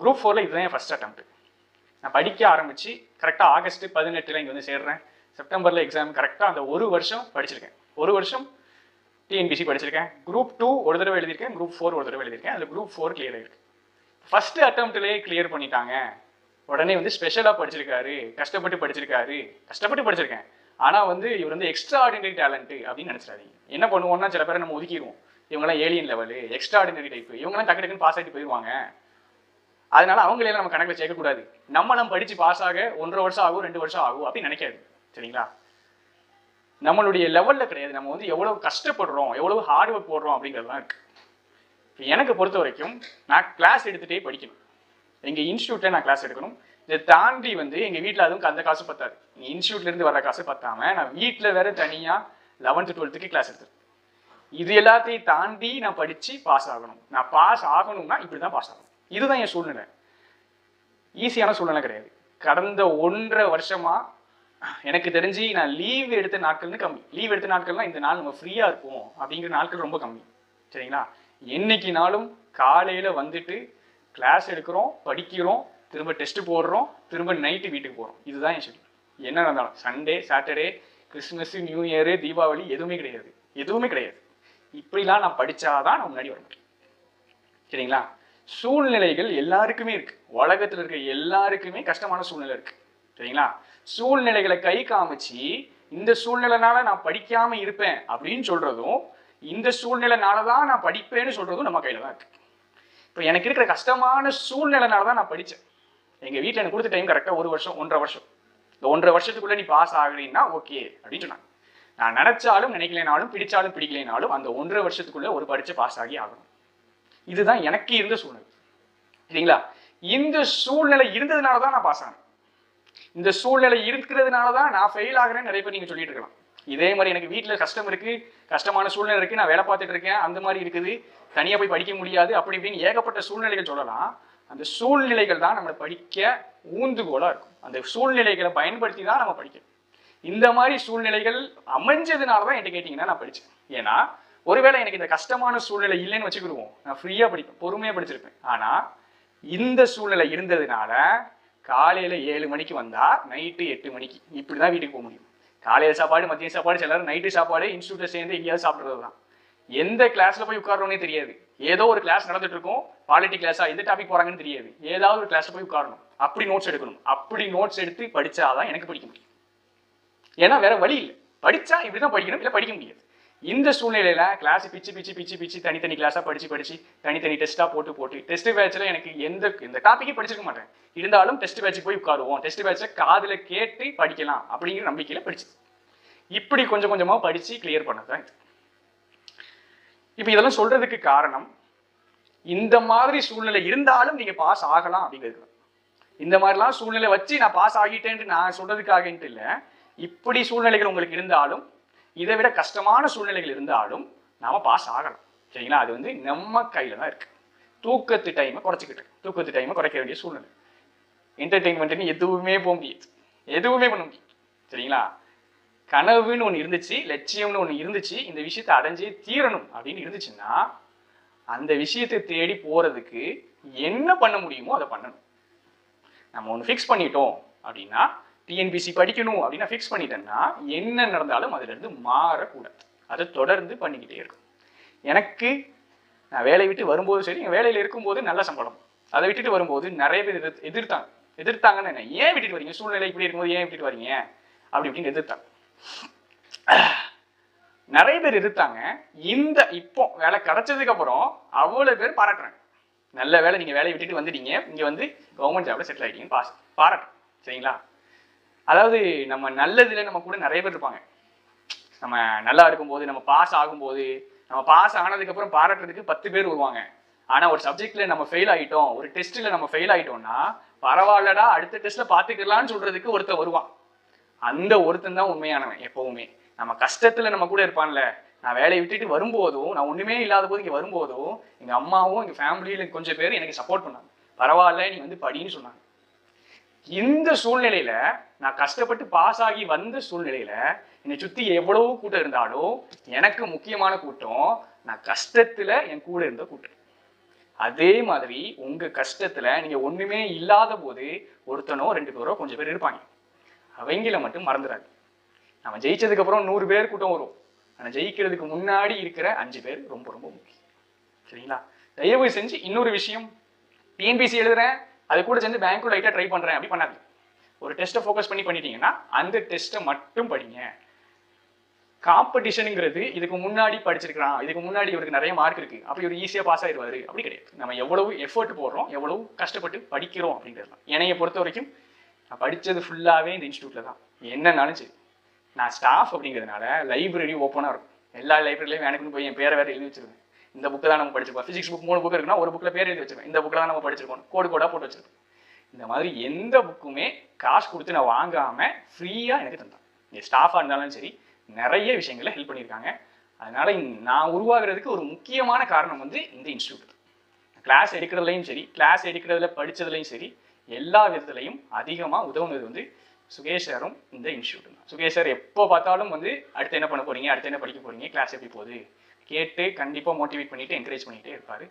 Group ஃபோரில் இதுதான் என் first அட்டம் நான் படிக்க ஆரம்பித்து கரெக்டாக ஆகஸ்ட் பதினெட்டில் இங்கே வந்து சேர்றேன். செப்டம்பரில் எக்ஸாம் கரெக்டாக அந்த ஒரு வருஷம் படிச்சிருக்கேன். ஒரு வருஷம் டிஎன்பிசி படிச்சிருக்கேன். குரூப் டூ ஒரு தடவை எழுதியிருக்கேன் குரூப் ஃபோர் ஒரு தடவை எழுதியிருக்கேன். அதில் குரூப் ஃபோர் கிளியர் ஆகிருக்கு ஃபஸ்ட்டு அட்டம்ப்ட்லேயே கிளியர் பண்ணிட்டாங்க. உடனே வந்து ஸ்பெஷலாக படிச்சிருக்காரு கஷ்டப்பட்டு படிச்சிருக்காரு கஷ்டப்பட்டு படிச்சிருக்கேன். ஆனால் வந்து இவர் வந்து எக்ஸ்ட்ரா ஆர்டினரி டேலண்ட்டு அப்படின்னு நினச்சிடாதீங்க. என்ன பண்ணுவோம்னா சில பேரை நம்ம ஒதுக்கிடுவோம். இவங்கெல்லாம் alien level extraordinary type இவங்கெல்லாம் டக்கு டக்குன்னு பாஸ் ஆகிட்டு போயிடுவாங்க அதனால அவங்களையெல்லாம் நம்ம கணக்கில் சேர்க்கக்கூடாது. நம்ம நம்ம படித்து பாஸ் ஆக ஒன்றரை வருஷம் ஆகும் ரெண்டு வருஷம் ஆகும் அப்படின்னு நினைக்காது. சரிங்களா? நம்மளுடைய லெவலில் கிடையாது. நம்ம வந்து எவ்வளவு கஷ்டப்படுறோம் எவ்வளவு ஹார்ட் ஒர்க் போடுறோம் அப்படிங்கிறதுலாம் இருக்கு. எனக்கு பொறுத்த வரைக்கும் நான் கிளாஸ் எடுத்துகிட்டே படிக்கணும். எங்கள் இன்ஸ்டியூட்டில் நான் கிளாஸ் எடுக்கணும். இதை தாண்டி வந்து எங்கள் வீட்டில் அதுவும் அந்த காசு பத்தாது. இன்ஸ்டியூட்லேருந்து வர காசு பத்தாமல் நான் வீட்டில் வேற தனியாக லெவன்த்து டுவெல்த்துக்கு கிளாஸ் எடுத்துருக்கேன் இது எல்லாத்தையும் தாண்டி நான் படித்து பாஸ் ஆகணும். நான் பாஸ் ஆகணும்னா இப்படி தான் பாஸ் ஆகணும். இதுதான் என் சூழ்நிலை. ஈஸியான சூழ்நிலை கிடையாது. கடந்த ஒன்றரை வருஷமா எனக்கு தெரிஞ்சு நான் லீவ் எடுத்த நாட்கள்னு கம்மி. லீவ் எடுத்த நாட்கள்லாம் இந்த நாள் நம்ம ஃப்ரீயா இருப்போம் அப்படிங்கிற நாட்கள் ரொம்ப கம்மி. சரிங்களா? என்னைக்குனாலும் காலையில வந்துட்டு கிளாஸ் எடுக்கிறோம் படிக்கிறோம் திரும்ப டெஸ்ட் போடுறோம் திரும்ப நைட்டு வீட்டுக்கு போகிறோம் இதுதான் என் ஷெட்யூல் என்ன நடந்தாலும் Sunday Saturday Christmas new year Deepavali எதுவுமே கிடையாது. எதுவுமே கிடையாது. இப்படிலாம் நான் படித்தாதான் நான் முன்னாடி வர முடியும். சரிங்களா? சூழ்நிலைகள் எல்லாருக்குமே இருக்கு. உலகத்துல இருக்க எல்லாருக்குமே கஷ்டமான சூழ்நிலை இருக்கு. சரிங்களா? சூழ்நிலைகளை கை காமிச்சு இந்த சூழ்நிலைனால நான் படிக்காம இருப்பேன் அப்படின்னு சொல்றதும் இந்த சூழ்நிலைனால தான் நான் படிப்பேன்னு சொல்றதும் நம்ம கையில தான் இருக்கு. இப்போ எனக்கு இருக்கிற கஷ்டமான சூழ்நிலைனால தான் நான் படித்தேன் எங்கள் வீட்டில் எனக்கு கொடுத்த டைம் கரெக்டாக ஒரு வருஷம் ஒன்றரை வருஷம். இந்த ஒன்றரை வருஷத்துக்குள்ளே நீ பாஸ் ஆகலைன்னா ஓகே அப்படின்னு சொன்னாங்க. நான் நினச்சாலும் நினைக்கலைனாலும் பிடிச்சாலும் பிடிக்கலைனாலும் அந்த ஒன்றரை வருஷத்துக்குள்ளே ஒரு படித்து பாஸ் ஆகி ஆகணும். இதுதான் எனக்கு இருந்த சூழ்நிலை. சரிங்களா? இந்த சூழ்நிலை இருந்ததுனால தான் நான் பாஸ் ஆனேன். இந்த சூழ்நிலை இருக்கிறதுனால தான் நான் ஃபெயில் ஆகிறேன்னு நிறைய பேர் நீங்கள் சொல்லிட்டு இருக்கலாம். இதே மாதிரி எனக்கு வீட்டில் கஷ்டம் இருக்கு கஷ்டமான சூழ்நிலை இருக்கு நான் வேலை பார்த்துட்டு இருக்கேன் அந்த மாதிரி இருக்குது. தனியாக போய் படிக்க முடியாது அப்படி இப்படின்னு ஏகப்பட்ட சூழ்நிலைகள் சொல்லலாம். அந்த சூழ்நிலைகள் தான் நம்மளை படிக்க ஊந்துகோலாக இருக்கும். அந்த சூழ்நிலைகளை பயன்படுத்தி தான் நம்ம படிக்கணும். இந்த மாதிரி சூழ்நிலைகள் அமைஞ்சதுனால தான் என்கிட்ட கேட்டிங்கன்னா நான் படித்தேன் ஏன்னா ஒருவேளை எனக்கு இந்த கஷ்டமான சூழ்நிலை இல்லைன்னு வச்சுக்கிடுவோம். நான் ஃப்ரீயாக படிப்பேன் பொறுமையாக படிச்சிருப்பேன். ஆனால் இந்த சூழ்நிலை இருந்ததுனால காலையில் ஏழு மணிக்கு வந்தால் நைட்டு எட்டு மணிக்கு. இப்படி தான் வீட்டுக்கு போக முடியும். காலையில் சாப்பாடு மதியம் சாப்பாடு சிலர் நைட்டு சாப்பாடு இன்ஸ்டியூட்டில் சேர்ந்து எங்கேயாவது சாப்பிட்றது தான். எந்த கிளாஸில் போய் உட்காரணும்னே தெரியாது. ஏதோ ஒரு கிளாஸ் நடந்துட்டு இருக்கும். பாலிட்டி கிளாஸா எந்த டாபிக் போறாங்கன்னு தெரியாது. ஏதாவது ஒரு கிளாஸ்ல போய் உட்காரணும். அப்படி நோட்ஸ் எடுக்கணும். அப்படி நோட்ஸ் எடுத்து படிச்சாதான் எனக்கு படிக்க முடியும். ஏன்னா வேற வழி இல்லை. படிச்சா இப்படிதான் படிக்கணும் இல்லை படிக்க முடியாது. இந்த சூழ்நிலையில கிளாஸ் பிச்சு பிச்சு பிச்சு பிச்சு தனித்தனி கிளாஸா படிச்சு படிச்சு தனித்தனி டெஸ்டா போட்டு போட்டு டெஸ்ட் பேட்ச்ல எனக்கு எந்த இந்த டாபிக்கே படிச்சிருக்க மாட்டேன். இருந்தாலும் டெஸ்ட் பேட்ச் போய் உட்காருவோம். டெஸ்ட் பேட்ச்ல காதுல கேட்டு படிக்கலாம் அப்படிங்கிற நம்பிக்கையில படிச்சு இப்படி கொஞ்சம் கொஞ்சமா படிச்சு கிளியர் பண்ணதான் இப்போ இதெல்லாம் சொல்றதுக்கு காரணம் இந்த மாதிரி சூழ்நிலை இருந்தாலும் நீங்க பாஸ் ஆகலாம் அப்படிங்கிறது. இந்த மாதிரிலாம் சூழ்நிலை வச்சு நான் பாஸ் ஆகிட்டேன்ட்டு நான் சொல்றதுக்காகன்ட்டு இல்லை. இப்படி சூழ்நிலைகள் உங்களுக்கு இருந்தாலும் இதை விட கஷ்டமான சூழ்நிலைகள் இருந்தாலும் நாம் பாஸ் ஆகலாம் சரிங்களா? அது வந்து நம்ம கையில் தான் இருக்குது தூக்கத்து டைமை குறைச்சிக்கிட்டு தூக்கத்து டைமை குறைக்க வேண்டிய சூழ்நிலை. என்டர்டெயின்மெண்ட்னு எதுவுமே போக முடியாது. எதுவுமே பண்ண முடியாது. சரிங்களா? கனவுன்னு ஒன்று இருந்துச்சு லட்சியம்னு ஒன்று இருந்துச்சு இந்த விஷயத்தை அடைஞ்சே தீரணும் அப்படின்னு இருந்துச்சுன்னா அந்த விஷயத்தை தேடி போகிறதுக்கு என்ன பண்ண முடியுமோ அதை பண்ணணும். நம்ம ஒன்று ஃபிக்ஸ் பண்ணிட்டோம் அப்படின்னா டிஎன்பிசி படிக்கணும் அப்படின்னா ஃபிக்ஸ் பண்ணிட்டேன்னா என்ன நடந்தாலும் அதுலேருந்து மாறக்கூடாது. அதை தொடர்ந்து பண்ணிக்கிட்டே இருக்கும் எனக்கு நான் வேலையை விட்டு வரும்போது சரி என் வேலையில் இருக்கும்போது நல்ல சம்பளம். அதை விட்டுட்டு வரும்போது நிறைய பேர் எதிர்த்து எதிர்த்தாங்க. எதிர்த்தாங்கன்னு என்ன? ஏன் விட்டுட்டு வரீங்க? சூழ்நிலை இப்படி இருக்கும்போது ஏன் விட்டுட்டு வரீங்க? அப்படி இப்படின்னு எதிர்த்தாங்க. நிறைய பேர் எதிர்த்தாங்க. இந்த இப்போ வேலை கிடைச்சதுக்கு அப்புறம் அவ்வளோ பேர் பாராட்டுறாங்க. நல்ல வேலை நீங்கள் வேலையை விட்டுட்டு வந்துட்டீங்க. இங்கே வந்து கவர்மெண்ட் ஜாப்ல செட்டில் ஆயிட்டீங்க பாஸ் பாராட்டு. சரிங்களா? அதாவது நம்ம நல்லதுல நம்ம கூட நிறைய பேர் இருப்பாங்க. நம்ம நல்லா இருக்கும்போது நம்ம பாஸ் ஆகும்போது நம்ம பாஸ் ஆனதுக்கப்புறம் பாராட்டுறதுக்கு பத்து பேர் வருவாங்க. ஆனா ஒரு சப்ஜெக்ட்ல நம்ம ஃபெயில் ஆயிட்டோம் ஒரு டெஸ்ட்டில் நம்ம ஃபெயில் ஆயிட்டோம்னா பரவாயில்லடா அடுத்த டெஸ்ட்ல பாத்துக்கலாம்னு சொல்றதுக்கு ஒருத்தன் வருவான். அந்த ஒருத்தன் தான் உண்மையானவன் எப்பவுமே. நம்ம கஷ்டத்துல நம்ம கூட இருப்பான்ல. நான் வேலையை விட்டுட்டு வரும்போதும் நான் ஒண்ணுமே இல்லாத போது இங்கே வரும்போதும் எங்க அம்மாவும் எங்க ஃபேமிலியில கொஞ்சம் பேர் எனக்கு சப்போர்ட் பண்ணாங்க. பரவாயில்ல நீ வந்து படின்னு சொன்னாங்க. இந்த சூழ்நிலையில நான் கஷ்டப்பட்டு பாஸ் ஆகி வந்த சூழ்நிலையில என்னை சுத்தி எவ்வளவு கூட்டம் இருந்தாலும் எனக்கு முக்கியமான கூட்டம் நான் கஷ்டத்துல என் கூட இருந்த கூட்டம். அதே மாதிரி உங்க கஷ்டத்துல நீங்க ஒண்ணுமே இல்லாத போது ஒருத்தனோ ரெண்டு பேரோ கொஞ்சம் பேர் இருப்பாங்க. அவங்கள மட்டும் மறந்துடாது நம்ம ஜெயிச்சதுக்கு அப்புறம் நூறு பேர் கூட்டம் வரும். ஆனா ஜெயிக்கிறதுக்கு முன்னாடி இருக்கிற அஞ்சு பேர் ரொம்ப ரொம்ப முக்கியம். சரிங்களா? தயவு செஞ்சு இன்னொரு விஷயம். டிஎன்பிசி எழுதுறேன். அது கூட சேர்ந்து பேங்க்கும் லைட்டாக ட்ரை பண்ணுறேன் அப்படி பண்ணாது ஒரு டெஸ்ட்டை ஃபோக்கஸ் பண்ணி பண்ணிட்டீங்கன்னா அந்த டெஸ்ட்டை மட்டும் படிங்க. காம்படிஷனுங்கிறது இதுக்கு முன்னாடி படிச்சிருக்கிறான் இதுக்கு முன்னாடி இவருக்கு நிறைய மார்க் இருக்கு அப்படி ஒரு ஈஸியாக பாஸ் ஆயிடுவாரு அப்படி கிடையாது. நம்ம எவ்வளவு எஃபர்ட் போடுறோம் எவ்வளவு கஷ்டப்பட்டு படிக்கிறோம் அப்படிங்கிறது தான். என்னைய பொறுத்த வரைக்கும் நான் படித்தது ஃபுல்லாகவே இந்த இன்ஸ்டியூட்டில் தான். என்னன்னாலும் சரி நான் ஸ்டாஃப் அப்படிங்கிறதுனால லைப்ரரி ஓப்பனாக இருக்கும். எல்லா லைப்ரரிலையும் எனக்குன்னு போய் என் பேரை வேறு எழுதி வச்சிருக்கேன் இந்த புக்கு தான் நம்ம படிச்சிருக்கோம். ஃபிசிக்ஸ் புக் மூணு புக் இருக்குன்னா ஒரு புக்கில் பேர் எழுதி வச்சிருக்கோம் இந்த புக்கில் தான் நம்ம படிச்சிருக்கோம். கோடு கோடாக போட்டு வச்சிருக்கோம். இந்த மாதிரி எந்த புக்குமே காசு கொடுத்து நான் வாங்காமல் ஃப்ரீயாக எனக்கு தந்தான். நீ ஸ்டாஃபாக இருந்தாலும் சரி நிறைய விஷயங்களை ஹெல்ப் பண்ணியிருக்காங்க. அதனால நான் உருவாகிறதுக்கு ஒரு முக்கியமான காரணம் வந்து இந்த இன்ஸ்டியூட் கிளாஸ் எடுக்கிறதுலையும் சரி கிளாஸ் எடுக்கிறதுல படித்ததுலையும் சரி எல்லா விதத்துலையும் அதிகமாக உதவுனது வந்து சுகேஷ் சாரும் இந்த இன்ஸ்டியூட் தான். சுகேஷ் சார் எப்போ பார்த்தாலும் வந்து அடுத்து என்ன பண்ண போறீங்க? அடுத்து என்ன படிக்க போறீங்க? கிளாஸ் எப்படி போகுது? கேட்டு கண்டிப்பாக மோட்டிவேட் பண்ணிட்டு என்கரேஜ் பண்ணிக்கிட்டே இருப்பார்.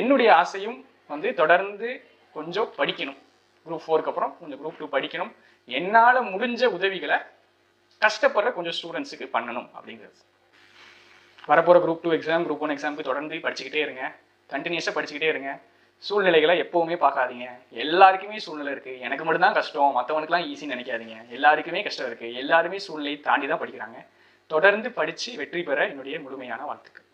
என்னுடைய ஆசையும் வந்து தொடர்ந்து கொஞ்சம் படிக்கணும். குரூப் ஃபோருக்கு அப்புறம் கொஞ்சம் குரூப் டூ படிக்கணும். என்னால் முடிஞ்ச உதவிகளை கஷ்டப்படுற கொஞ்சம் ஸ்டூடெண்ட்ஸுக்கு பண்ணணும் அப்படிங்கிறது. வரப்போகிற group two exam group one எக்ஸாமுக்கு தொடர்ந்து படிச்சுக்கிட்டே இருங்க. கண்டினியூஸாக படிச்சுக்கிட்டே இருங்க. சூழ்நிலைகளை எப்போவுமே பார்க்காதீங்க. எல்லாருக்குமே சூழ்நிலை இருக்குது எனக்கு மட்டும்தான் கஷ்டம். மற்றவனுக்குலாம் ஈஸின்னு நினைக்காதீங்க. எல்லாருக்குமே கஷ்டம் இருக்குது எல்லாருமே சூழ்நிலையை தாண்டி தான் படிக்கிறாங்க. தொடர்ந்து படித்து வெற்றி பெற என்னுடைய முழுமையான வாழ்த்துக்கள்.